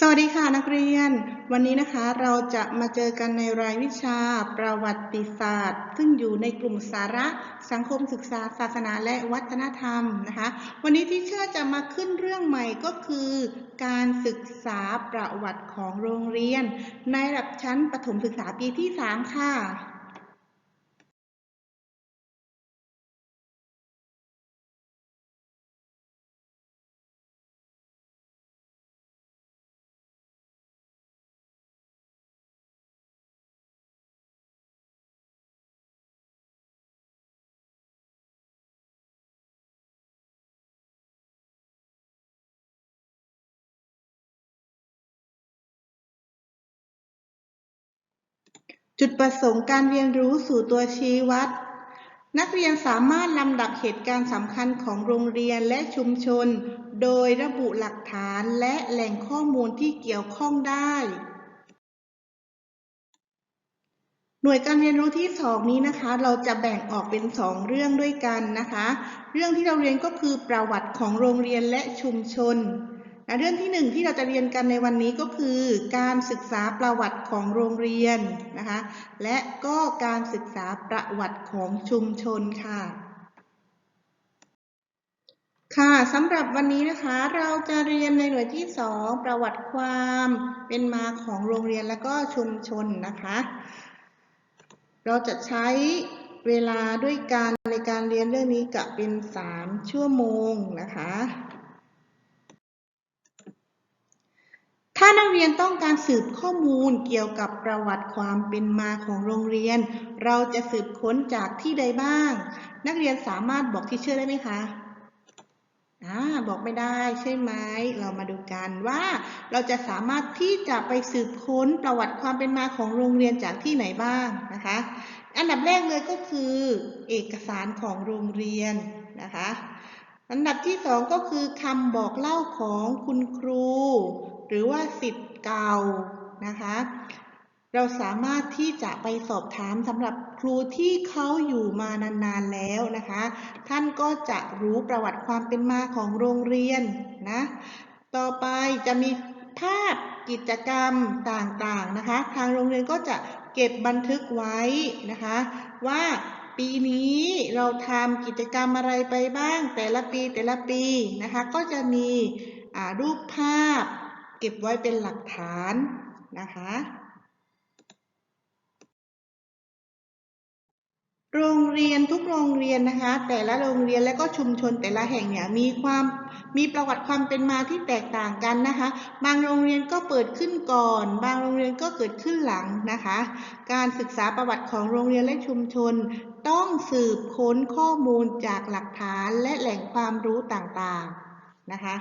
สวัสดีค่ะนักเรียน วันนี้นะคะเราจะมาเจอกันในรายวิชาประวัติศาสตร์ ซึ่งอยู่ในกลุ่มสาระสังคมศึกษาศาสนาและวัฒนธรรมนะคะ วันนี้ที่เชื่อจะมาขึ้นเรื่องใหม่ก็คือ การศึกษาประวัติของโรงเรียน ในระดับชั้นประถมศึกษาปีที่ 3 ค่ะ จุดประสงค์การเรียนรู้สู่ตัวชี้วัด นักเรียนสามารถลำดับเหตุการณ์สำคัญของโรงเรียนและชุมชน โดยระบุหลักฐานและแหล่งข้อมูลที่เกี่ยวข้องได้ หน่วยการเรียนรู้ที่สองนี้นะคะ เราจะแบ่งออกเป็นสองเรื่องด้วยกันนะคะ เรื่องที่เราเรียนก็คือประวัติของโรงเรียนและชุมชน เรื่องที่หนึ่งที่เราจะเรียนกันในวันนี้ก็คือ การศึกษาประวัติของโรงเรียนนะคะ และก็การศึกษาประวัติของชุมชนค่ะ ค่ะสำหรับวันนี้นะคะเราจะเรียนในหน่วยที่สองประวัติความเป็นมาของโรงเรียนและก็ชุมชนนะคะ เราจะใช้เวลาด้วยการในการเรียนเรื่องนี้กับเป็น 3 ชั่วโมงนะคะ ถ้านักเรียนต้องการสืบข้อมูลเกี่ยวกับประวัติความเป็นมาของโรงเรียน เราจะสืบค้นจากที่ใดบ้าง นักเรียนสามารถบอกที่เชื่อได้ไหมคะอ่าบอกไม่ได้ใช่ไหมเรามาดูกันว่าเราจะสามารถที่จะไปสืบค้นประวัติความเป็นมาของโรงเรียนจากที่ไหนบ้างนะคะ อันดับแรกเลยก็คือเอกสารของโรงเรียนนะคะ อันดับที่สองก็คือคำบอกเล่าของคุณครู หรือว่าสิทธิ์เก่านะคะ เราสามารถที่จะไปสอบถามสำหรับครูที่เขาอยู่มานานๆแล้วนะคะ ท่านก็จะรู้ประวัติความเป็นมาของโรงเรียนนะ ต่อไปจะมีภาพกิจกรรมต่างๆนะคะ ทางโรงเรียนก็จะเก็บบันทึกไว้นะคะ ว่าปีนี้เราทำกิจกรรมอะไรไปบ้างแต่ละปีแต่ละปีนะคะ ก็จะมีรูปภาพ ก็บไว้เป็นหลักฐานนะคะ โรงเรียนทุกโรงเรียนนะคะ แต่ละโรงเรียนและก็ชุมชนแต่ละแห่งเนี่ยมีความมีประวัติความเป็นมาที่แตกต่างกันนะคะ บางโรงเรียนก็เปิดขึ้นก่อน บางโรงเรียนก็เกิดขึ้นหลังนะคะ การศึกษาประวัติของโรงเรียนและชุมชน ต้องสืบค้นข้อมูลจากหลักฐานและแหล่งความรู้ต่างๆนะคะ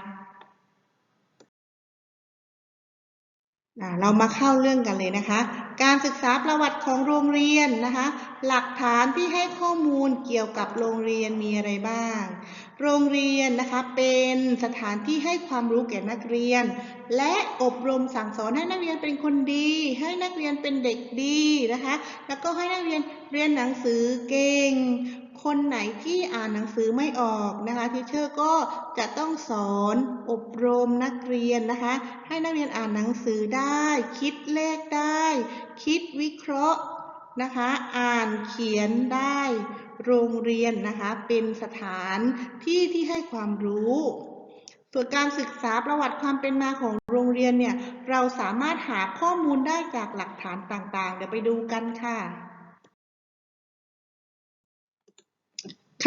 เรามาเข้าเรื่องกันเลยนะคะ การศึกษาประวัติของโรงเรียนนะคะ หลักฐานที่ให้ข้อมูลเกี่ยวกับโรงเรียนมีอะไรบ้าง โรงเรียนนะคะเป็นสถานที่ให้ความรู้แก่นักเรียน และอบรมสั่งสอนให้นักเรียนเป็นคนดี ให้นักเรียนเป็นเด็กดีนะคะ แล้วก็ให้นักเรียนเรียนหนังสือเก่ง คนไหนที่อ่านหนังสือไม่ออกนะคะทีเชอร์ก็จะต้องสอนอบรมนักเรียนนะคะ ให้นักเรียนอ่านหนังสือได้ คิดเลขได้ คิดวิเคราะห์นะคะ อ่านเขียนได้ โรงเรียนนะคะ เป็นสถานที่ที่ให้ความรู้ส่วนการศึกษาประวัติความเป็นมาของโรงเรียนเนี่ย เราสามารถหาข้อมูลได้จากหลักฐานต่างๆ เดี๋ยวไปดูกันค่ะ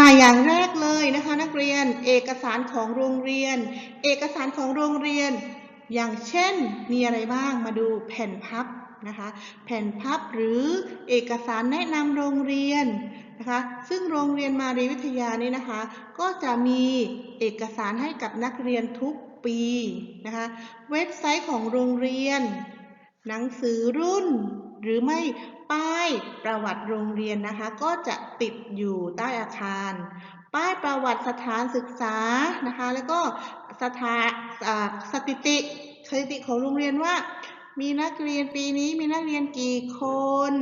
ค่ะอย่างแรกเลยนะคะ นักเรียนเอกสารของโรงเรียน เอกสารของโรงเรียน อย่างเช่นมีอะไรบ้างมาดูแผ่นพับนะคะแผ่นพับหรือเอกสารแนะนำโรงเรียนนะคะซึ่งโรงเรียนมารีวิทยานี่นะคะ ก็จะมีเอกสารให้กับนักเรียนทุกปีนะคะเว็บไซต์ของโรงเรียน หนังสือรุ่น หรือไม่ป้ายประวัติโรงเรียนนะคะ ก็จะติดอยู่ใต้อาคาร ป้ายประวัติสถานศึกษานะคะ แล้วก็สถาสถิติสถิติของโรงเรียนว่า มีนักเรียนปีนี้มีนักเรียนกี่คน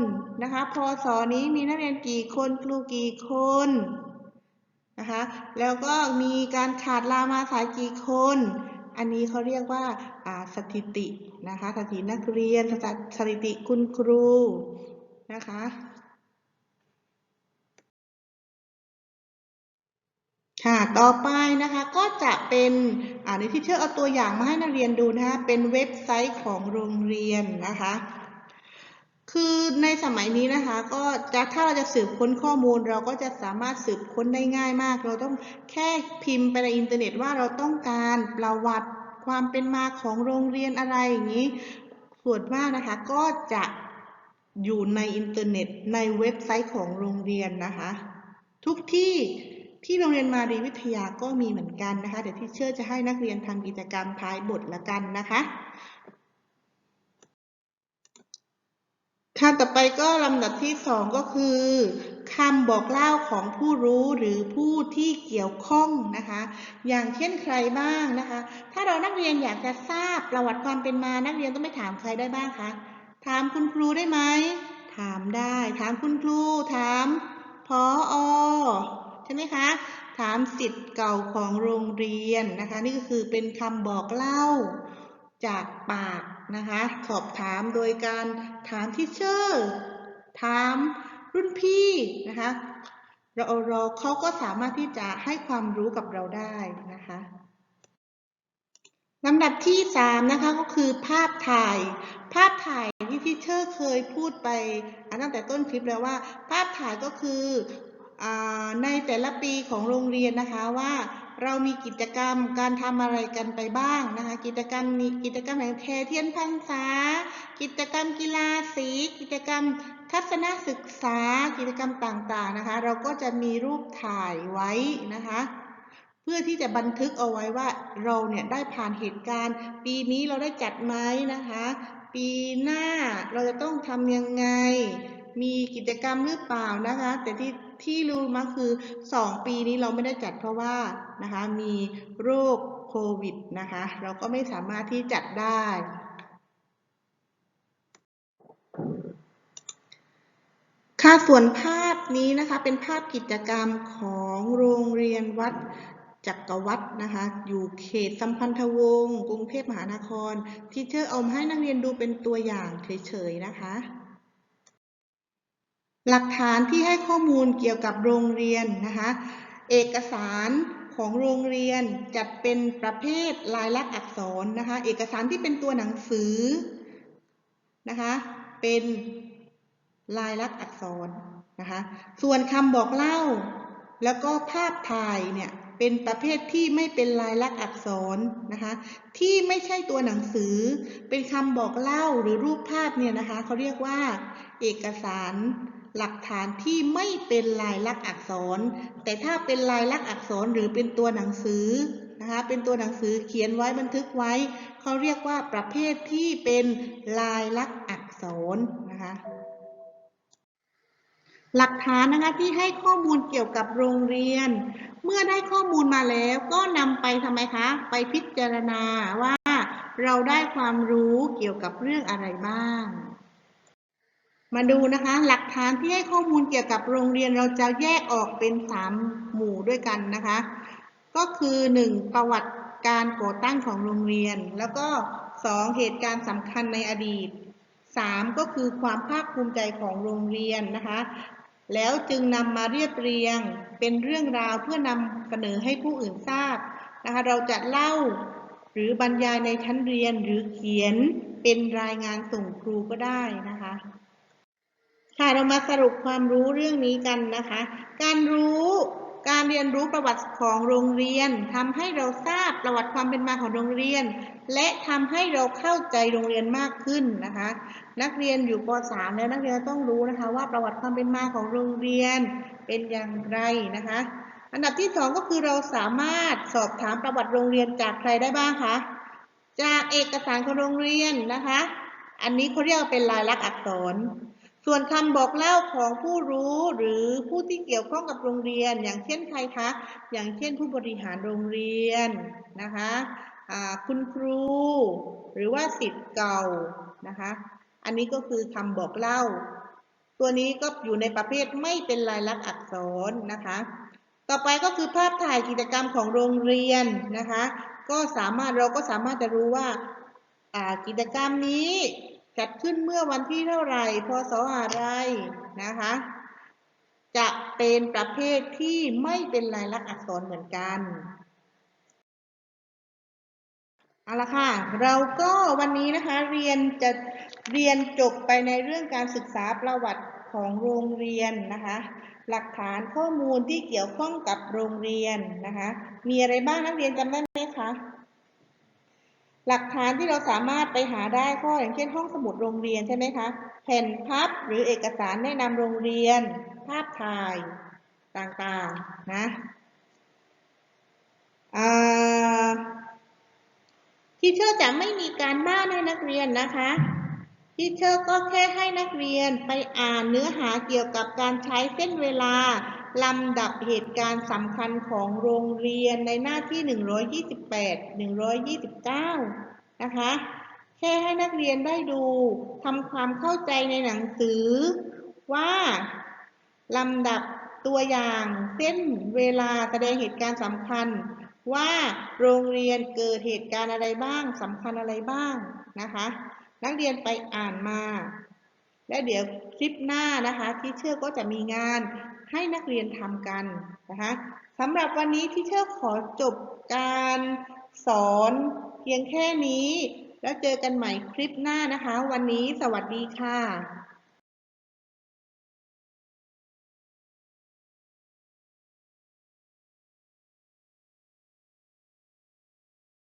นะคะพศนี้มีนักเรียนกี่คนครูกี่คนนะคะแล้วก็มีการขาดลามาสายกี่คน อันนี้เขาเรียกว่าสถิตินะคะสถิตินักเรียนสถสถิติคุณครูนะคะค่ะ ต่อไปนะคะก็จะเป็นอ่าในที่เชื่อเอาตัวอย่างมาให้นักเรียนดูนะคะ เป็นเว็บไซต์ของโรงเรียนนะคะ คือในสมัยนี้นะคะก็จะถ้าเราจะสืบค้นข้อมูล เราก็จะสามารถสืบค้นได้ง่ายมาก เราต้องแค่พิมพ์ไปในอินเทอร์เน็ตว่าเราต้องการประวัติความเป็นมาของโรงเรียนอะไรอย่างนี้ ส่วนมากนะคะก็จะอยู่ในอินเทอร์เน็ตในเว็บไซต์ของโรงเรียนนะคะ ทุกที่ที่โรงเรียนมารีวิทยาก็มีเหมือนกันนะคะเดี๋ยวที่เชื่อจะให้นักเรียนทำกิจกรรมท้ายบทละกันนะคะ ค่ะต่อไปก็ลำดับที่สองก็คือคำบอกเล่าของผู้รู้หรือผู้ที่เกี่ยวข้องนะคะ อย่างเช่นใครบ้างนะคะ ถ้าเรานักเรียนอยากจะทราบประวัติความเป็นมานักเรียนต้องไปถามใครได้บ้างคะถามคุณครูได้ไหมถามได้ ถามคุณครู ถามพออใช่ไหมคะ ถามสิทธิ์เก่าของโรงเรียนนะคะ นี่ก็คือเป็นคำบอกเล่าจากปาก นะคะ สอบถามโดยการถามที่เชอร์ถามรุ่นพี่นะคะเราเราเขาก็สามารถที่จะให้ความรู้กับเราได้นะคะลำดับที่สามนะคะก็คือภาพถ่าย ภาพถ่ายที่ที่เชอร์เคยพูดไปตั้งแต่ต้นคลิปแล้วว่า ภาพถ่ายก็คืออในแต่ละปีของโรงเรียนนะคะว่า เรามีกิจกรรมการทำอะไรกันไปบ้างนะคะกิจกรรมมีกิจกรรมแห่งเทเทียนพรรษา กิจกรรมกีฬาสี กิจกรรมทัศนศึกษากิจกรรมต่างๆนะคะ เราก็จะมีรูปถ่ายไว้นะคะ เพื่อที่จะบันทึกเอาไว้ว่าเราเนี่ยได้ผ่านเหตุการณ์ ปีนี้เราได้จัดไหมนะคะ ปีหน้าเราจะต้องทำยังไง มีกิจกรรมหรือเปล่านะคะ แต่ที่ที่รู้มาคือ 2 ปีนี้เราไม่ได้จัดเพราะว่า นะคะมีโรคโควิดนะคะเราก็ไม่สามารถที่จัดได้ ค่ะส่วนภาพนี้นะคะเป็นภาพกิจกรรมของโรงเรียนวัดจักรวัดนะคะอยู่เขตสัมพันธวงศ์กรุงเทพมหานครที่เธอเอามาให้นักเรียนดูเป็นตัวอย่างเฉยๆนะคะ หลักฐานที่ให้ข้อมูลเกี่ยวกับโรงเรียนนะคะ เอกสาร ของโรงเรียนจัดเป็นประเภทลายลักษณ์อักษรนะคะ เอกสารที่เป็นตัวหนังสือนะคะ เป็นลายลักษณ์อักษรนะคะ ส่วนคำบอกเล่า แล้วก็ภาพถ่ายเนี่ยเป็นประเภทที่ไม่เป็นลายลักษณ์อักษรนะคะ ที่ไม่ใช่ตัวหนังสือ เป็นคำบอกเล่าหรือรูปภาพเนี่ยนะคะเขาเรียกว่า เอกสาร หลักฐานที่ไม่เป็นลายลักษณ์อักษร แต่ถ้าเป็นลายลักษณ์อักษรหรือเป็นตัวหนังสือนะคะเป็นตัวหนังสือเขียนไว้บันทึกไว้ เขาเรียกว่าประเภทที่เป็นลายลักษณ์อักษรนะคะหลักฐานนะคะที่ให้ข้อมูลเกี่ยวกับโรงเรียน เมื่อได้ข้อมูลมาแล้วก็นำไปทำไมคะ ไปพิจารณาว่าเราได้ความรู้เกี่ยวกับเรื่องอะไรบ้าง มาดูนะคะหลักฐานที่ให้ข้อมูลเกี่ยวกับโรงเรียนเราจะแยกออกเป็น 3 หมู่ด้วยกันนะคะ ก็คือ 1. ประวัติการก่อตั้งของโรงเรียน แล้วก็ 2. เหตุการณ์สำคัญในอดีต 3. ก็คือความภาคภูมิใจของโรงเรียนนะคะ แล้วจึงนำมาเรียบเรียงเป็นเรื่องราวเพื่อนำเสนอให้ผู้อื่นทราบนะคะเราจะเล่าหรือบรรยายในชั้นเรียนหรือเขียนเป็นรายงานส่งครูก็ได้นะ ค่ะเรามาสรุปความรู้เรื่องนี้กันนะคะ การรู้การเรียนรู้ประวัติของโรงเรียนทำให้เราทราบประวัติความเป็นมาของโรงเรียน และทำให้เราเข้าใจโรงเรียนมากขึ้นนะคะ นักเรียนอยู่ป .3 แล้วนักเรียนต้องรู้นะคะว่าประวัติความเป็นมาของโรงเรียนเป็นอย่างไรนะคะ อันดับที่สองก็คือเราสามารถสอบถามประวัติโรงเรียนจากใครได้บ้างคะจากเอกสารของโรงเรียนนะคะ อันนี้เขาเรียกว่าเป็นลายลักษณ์อักษร ส่วนคำบอกเล่าของผู้รู้หรือผู้ที่เกี่ยวข้องกับโรงเรียน อย่างเช่นใครคะ อย่างเช่นผู้บริหารโรงเรียนนะคะคุณครู หรือว่าสิทธิ์เก่านะคะ อันนี้ก็คือคำบอกเล่า ตัวนี้ก็อยู่ในประเภทไม่เป็นลายลักษณ์อักษรนะคะ ต่อไปก็คือภาพถ่ายกิจกรรมของโรงเรียนนะคะ ก็สามารถเราก็สามารถจะรู้ว่าอ่ากิจกรรมนี้ จัดขึ้นเมื่อวันที่เท่าไหร่พศอะไรนะคะ จะเป็นประเภทที่ไม่เป็นลายลักษณ์อักษรเหมือนกันเอาละค่ะ เราก็วันนี้นะคะเรียนจะเรียนจบไปในเรื่องการศึกษาประวัติของโรงเรียนนะคะ หลักฐานข้อมูลที่เกี่ยวข้องกับโรงเรียนนะคะ มีอะไรบ้างนักเรียนจำได้ไหมคะ หลักฐานที่เราสามารถไปหาได้ก็อย่างเช่นห้องสมุดโรงเรียนใช่ไหมคะแผ่นพับหรือเอกสารแนะนำโรงเรียน ภาพถ่ายต่างๆนะทีเชอร์จะไม่มีการบ้านให้นักเรียนนะคะทีเชอร์ก็แค่ให้นักเรียนไปอ่านเนื้อหาเกี่ยวกับการใช้เส้นเวลา ลำดับเหตุการณ์สำคัญของโรงเรียนในหน้าที่ 128 129 นะคะ แค่ให้นักเรียนได้ดูทำความเข้าใจในหนังสือ ว่าลำดับตัวอย่างเส้นเวลาแสดงเหตุการณ์สำคัญ ว่าโรงเรียนเกิดเหตุการณ์อะไรบ้างสำคัญอะไรบ้างนะคะ นักเรียนไปอ่านมา และเดี๋ยวคลิปหน้านะคะที่เชื่อก็จะมีงานให้นักเรียนทำกันนะคะสำหรับวันนี้ที่เชื่อขอจบการสอนเพียงแค่นี้ แล้วเจอกันใหม่คลิปหน้านะคะ วันนี้สวัสดีค่ะ